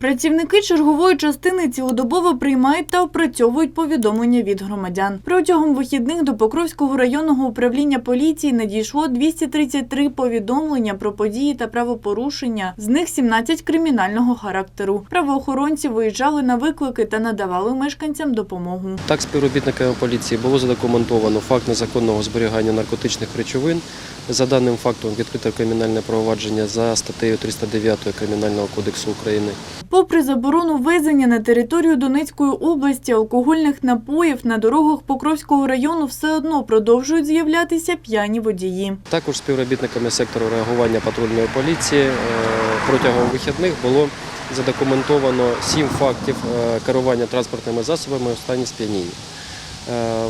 Працівники чергової частини цілодобово приймають та опрацьовують повідомлення від громадян. Протягом вихідних до Покровського районного управління поліції надійшло 233 повідомлення про події та правопорушення, з них 17 кримінального характеру. Правоохоронці виїжджали на виклики та надавали мешканцям допомогу. Так, співробітниками поліції було задокументовано факт незаконного зберігання наркотичних речовин. За даним фактом відкрите кримінальне провадження за статтею 309 Кримінального кодексу України. Попри заборону ввезення на територію Донецької області алкогольних напоїв на дорогах Покровського району все одно продовжують з'являтися п'яні водії. Також співробітниками сектору реагування патрульної поліції е, протягом вихідних було задокументовано сім фактів е, керування транспортними засобами у стані сп'яніння.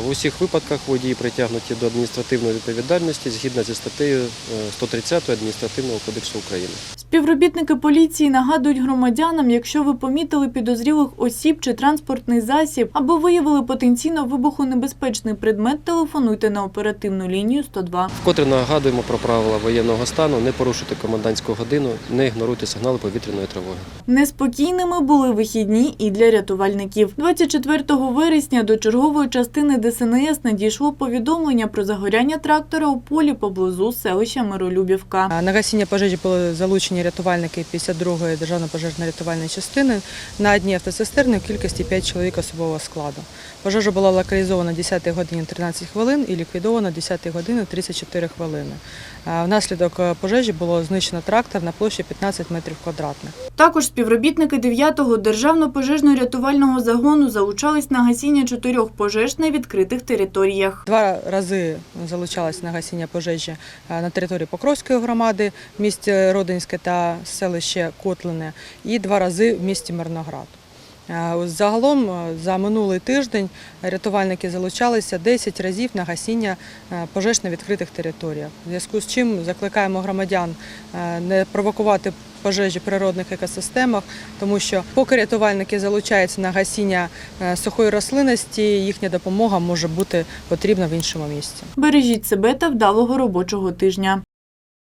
Е, В усіх випадках водії притягнуті до адміністративної відповідальності згідно зі статтею е, 130 Адміністративного кодексу України. Співробітники поліції нагадують громадянам, якщо ви помітили підозрілих осіб чи транспортний засіб або виявили потенційно вибухонебезпечний предмет, телефонуйте на оперативну лінію 102. Вкотре нагадуємо про правила воєнного стану, не порушуйте комендантську годину, не ігноруйте сигнали повітряної тривоги. Неспокійними були вихідні і для рятувальників. 24 вересня до чергової частини ДСНС надійшло повідомлення про загоряння трактора у полі поблизу селища Миролюбівка. На гасіння пожежі були залучені рятувальники 52-ї державної пожежно-рятувальної частини на одній автоцистерні в кількості 5 чоловік особового складу. Пожежа була локалізована 10 годині 13 хвилин і ліквідована 10 години 34 хвилини. Внаслідок е, пожежі було знищено трактор на площі 15 метрів квадратних. Також співробітники 9-го державного пожежно-рятувального загону залучались на гасіння чотирьох пожеж на відкритих територіях. Два рази залучалась на гасіння пожежі е, на території Покровської громади в місті Родинське та селище Котлине, і два рази в місті Мирноград. Е, Загалом е, за минулий тиждень рятувальники залучалися 10 разів на гасіння пожеж на відкритих територіях. В зв'язку з чим закликаємо громадян не провокувати пожежі в природних екосистемах, тому що поки рятувальники залучаються на гасіння е, сухої рослинності, їхня допомога може бути потрібна в іншому місці. Бережіть себе та вдалого робочого тижня.